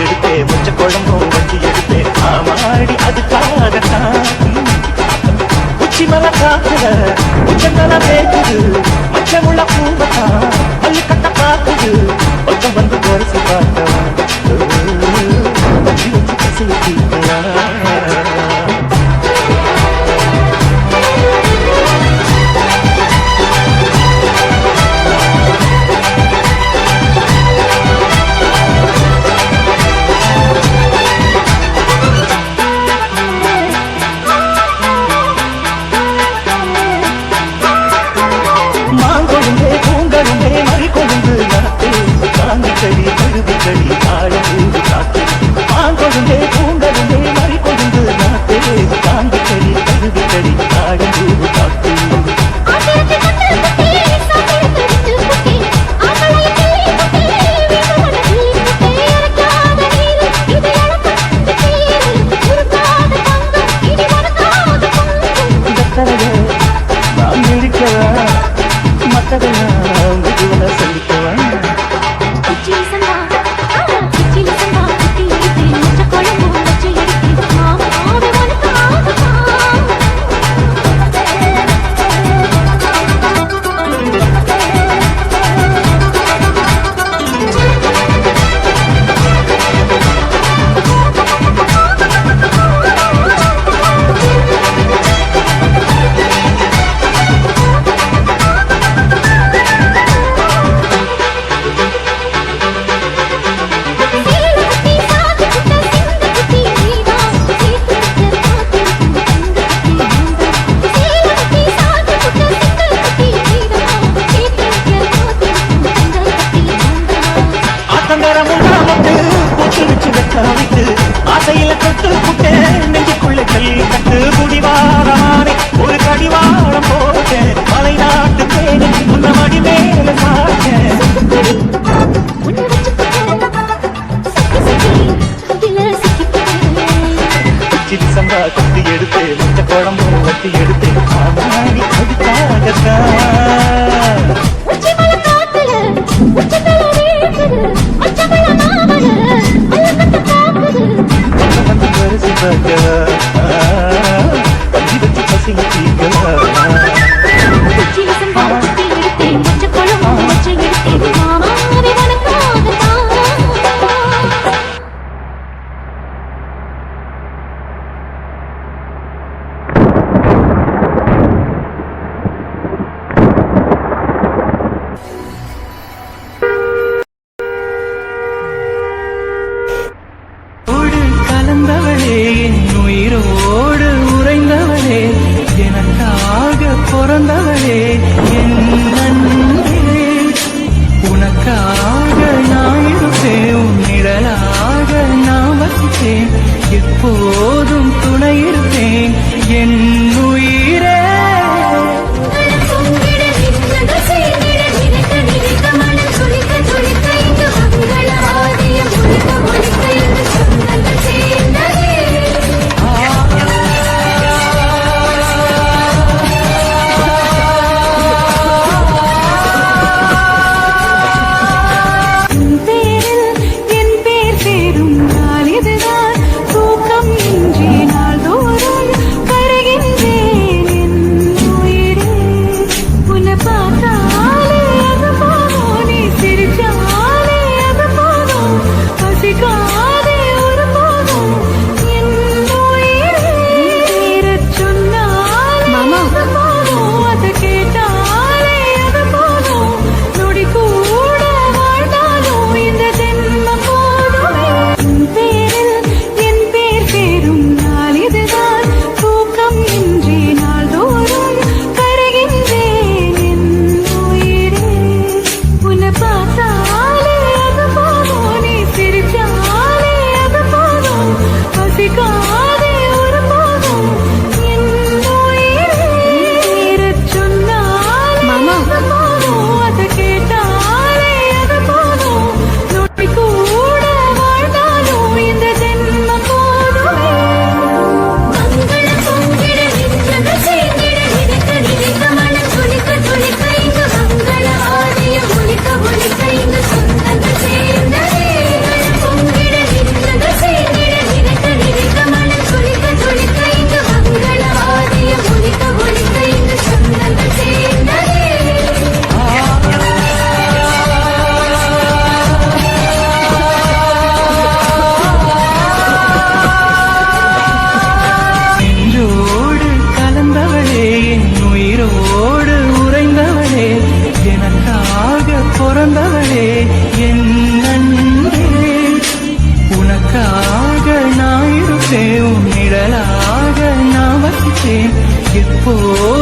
எடுத்தே வச்ச குழம்பும் வச்சு எடுத்தே. ஆமாடி அதுக்காகத்தான். உச்சி மலை காத்துல உச்சந்தல பேசுது மச்சமுள்ள பூவத்தான் பள்ளி கட்ட பார்க்குது. ஒத்த வந்து குறைச்சு பார்த்தவன் வச்சு வச்சு பசு வச்சுக்கலாம் ஓடு உறைந்தவளே எனக்காக பிறந்தவளே 不